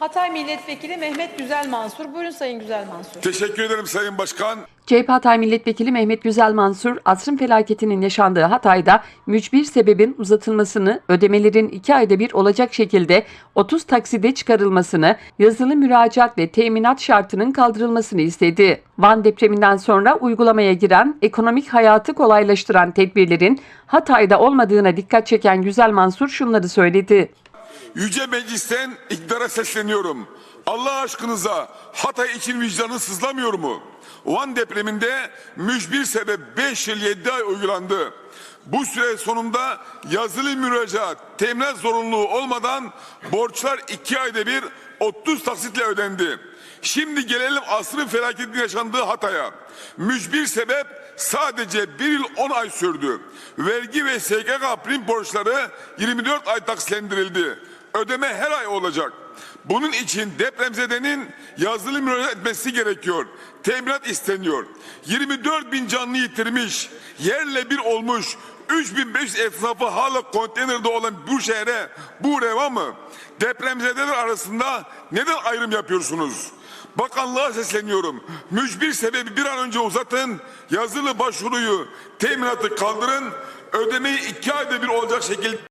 Hatay Milletvekili Mehmet Güzel Mansur. Buyurun Sayın Güzel Mansur. Teşekkür ederim Sayın Başkan. CHP Hatay Milletvekili Mehmet Güzel Mansur, asrın felaketinin yaşandığı Hatay'da mücbir sebebin uzatılmasını, ödemelerin iki ayda bir olacak şekilde 30 takside çıkarılmasını, yazılı müracaat ve teminat şartının kaldırılmasını istedi. Van depreminden sonra uygulamaya giren, ekonomik hayatı kolaylaştıran tedbirlerin Hatay'da olmadığına dikkat çeken Güzel Mansur şunları söyledi. Yüce Meclis'ten iktidara sesleniyorum. Allah aşkınıza Hatay için vicdanı sızlamıyor mu? Van depreminde mücbir sebep 5 yıl 7 ay uygulandı. Bu süre sonunda yazılı müracaat, teminat zorunluluğu olmadan borçlar 2 ayda bir 30 taksitle ödendi. Şimdi gelelim asrın felaketinin yaşandığı Hatay'a. Mücbir sebep sadece bir yıl 10 ay sürdü. Vergi ve SGK prim borçları 24 ay taksitlendirildi. Ödeme her ay olacak. Bunun için depremzedenin yazılı müracaat etmesi gerekiyor. Teminat isteniyor. 24 bin canlı yitirmiş, yerle bir olmuş, 3500 esnafı hala konteynerde olan bu şehre bu reva mı? Depremzedeler arasında neden ayrım yapıyorsunuz? Bakanlığa sesleniyorum. Mücbir sebebi bir an önce uzatın. Yazılı başvuruyu, teminatı kaldırın. Ödemeyi iki ayda bir olacak şekilde